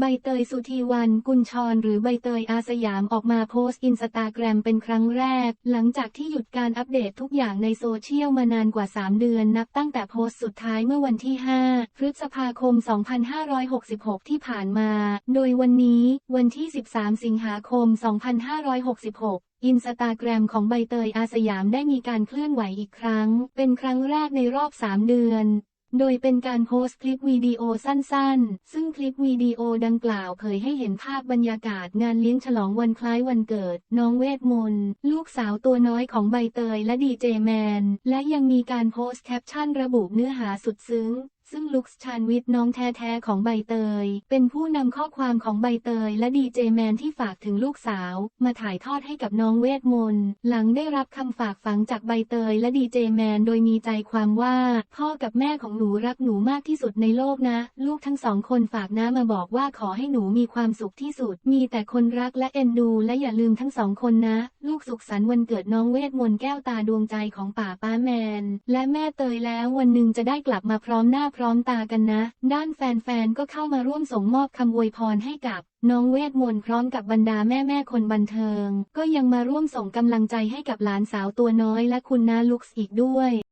ใบเตยสุธีวันกุลชรหรือใบเตยอาสยามออกมาโพสต์อินสตาแกรมเป็นครั้งแรก หลังจากที่หยุดการอัปเดตทุกอย่างในโซเชียลมานานกว่า 3 เดือนนับตั้งแต่โพสต์สุดท้ายเมื่อวันที่ 5 พฤษภาคม 2566 ที่ผ่านมา โดยวันนี้วันที่ 13 สิงหาคม 2566อินสตาแกรมของใบเตยอาสยามได้มีการเคลื่อนไหวอีกครั้ง เป็นครั้งแรกในรอบ 3 เดือน โดยเป็นการโพสต์คลิปวิดีโอสั้นๆ ซึ่งคลิปวิดีโอดังกล่าวเผยให้เห็นภาพบรรยากาศงานเลี้ยงฉลองวันคล้ายวันเกิด น้องเวทมนต์ลูกสาวตัวน้อยของใบเตยและดีเจแมน และยังมีการโพสต์แคปชั่นระบุเนื้อหาสุดซึ้ง ซึ่งลุคชานวิทย์น้องแท้ๆของใบเตย เป็นผู้นำข้อความของใบเตยและดีเจแมนที่ฝากถึงลูกสาว มาถ่ายทอดให้กับน้องเวทมนต์หลังได้รับคำฝากฝังจากใบเตยและดีเจแมนโดยมีใจความว่า พ่อกับแม่ของหนูรักหนูมากที่สุดในโลกนะ ลูกทั้งสองคนฝากน้ามาบอกว่าขอให้หนูมีความสุขที่สุด มีแต่คนรักและเอ็นดู และอย่าลืมทั้งสองคนนะ ลูกสุขสันต์วันเกิดน้องเวทมนต์แก้วตาดวงใจของป่าป้าแมน และแม่เตยแล้ววันหนึ่งจะได้กลับมาพร้อมหน้าพร้อมตากันนะ ด้านแฟนๆ ก็เข้ามาร่วมส่งมอบคำอวยพรให้กับน้องเวทมนต์พร้อมกับบรรดาแม่ๆคนบันเทิง ก็ยังมาร่วมส่งกำลังใจให้กับหลานสาวตัวน้อยและคุณนาลุกส์อีกด้วย